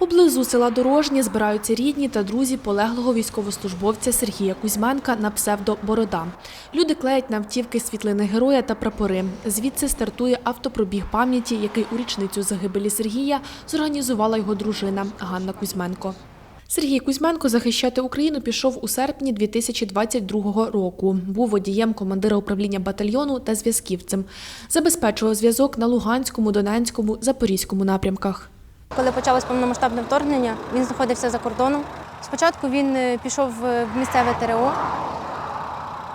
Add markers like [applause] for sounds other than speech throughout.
Поблизу села Дорожнє збираються рідні та друзі полеглого військовослужбовця Сергія Кузьменка на псевдо Борода. Люди клеять на автівки світлини героя та прапори. Звідси стартує автопробіг пам'яті, який у річницю загибелі Сергія зорганізувала його дружина Ганна Кузьменко. Сергій Кузьменко захищати Україну пішов у серпні 2022 року. Був водієм командира управління батальйону та зв'язківцем. Забезпечував зв'язок на Луганському, Донецькому, Запорізькому напрямках. Коли почалось повномасштабне вторгнення, він знаходився за кордоном. Спочатку він е, пішов в місцеве ТРО,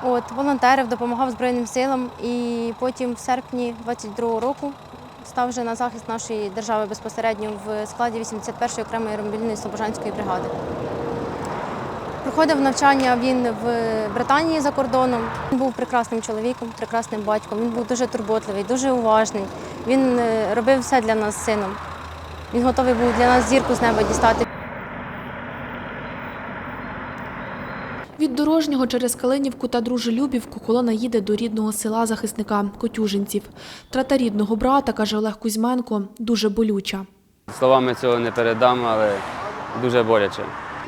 от, волонтерив, допомагав Збройним силам і потім в серпні 22-го року став вже на захист нашої держави безпосередньо в складі 81-ї окремої мобільної Слобожанської бригади. Проходив навчання він в Британії за кордоном. Він був прекрасним чоловіком, прекрасним батьком. Він був дуже турботливий, дуже уважний. Він е, робив все для нас з сином. Він готовий був для нас зірку з неба дістати. Від Дорожнього через Калинівку та Дружелюбівку колона їде до рідного села захисника Котюжинців. Трата рідного брата, каже Олег Кузьменко, дуже болюча. Словами цього не передам, але дуже боляче.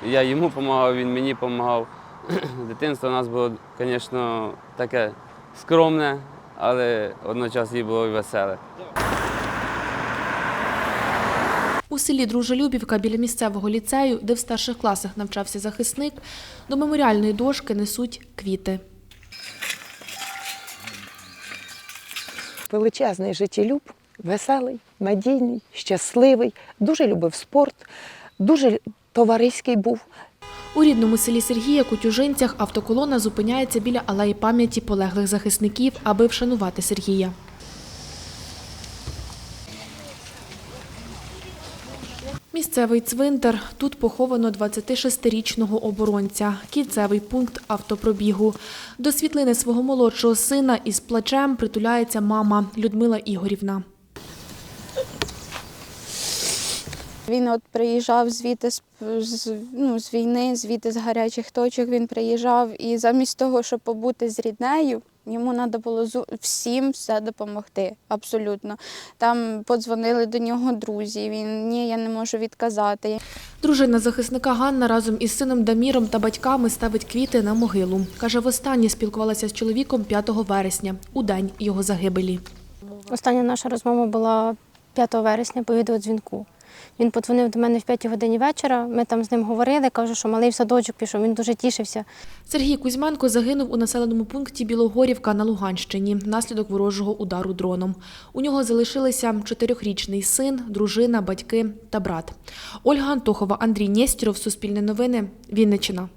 Я йому допомагав, він мені допомагав. [clears throat] Дитинство у нас було, звісно, таке скромне, але одночасно було і веселе. У селі Дружелюбівка біля місцевого ліцею, де в старших класах навчався захисник, до меморіальної дошки несуть квіти. величезний життєлюб, веселий, надійний, щасливий, дуже любив спорт, дуже товариський був. У рідному селі Сергія Котюжинцях автоколона зупиняється біля алеї пам'яті полеглих захисників, аби вшанувати Сергія. Місцевий цвинтар. Тут поховано 26-річного оборонця. Кінцевий пункт автопробігу. До світлини свого молодшого сина із плачем притуляється мама Людмила Ігорівна. Він от приїжджав звідти з, ну, з війни, звідти з гарячих точок він приїжджав, і замість того, щоб побути з ріднею, йому треба було всім все допомогти. Абсолютно. Там подзвонили до нього друзі. Він ні, я не можу відказати. Дружина захисника Ганна разом із сином Даміром та батьками ставить квіти на могилу. Каже, востаннє спілкувалася з чоловіком 5 вересня, у день його загибелі. Остання наша розмова була 5 вересня по відеодзвінку. Він подзвонив до мене в 5 годині вечора. Ми там з ним говорили. Кажу, що малий в садочок пішов. Він дуже тішився. Сергій Кузьменко загинув у населеному пункті Білогорівка на Луганщині внаслідок ворожого удару дроном. У нього залишилися чотирьохрічний син, дружина, батьки та брат. Ольга Антохова, Андрій Нестіров, Суспільне новини, Вінниччина.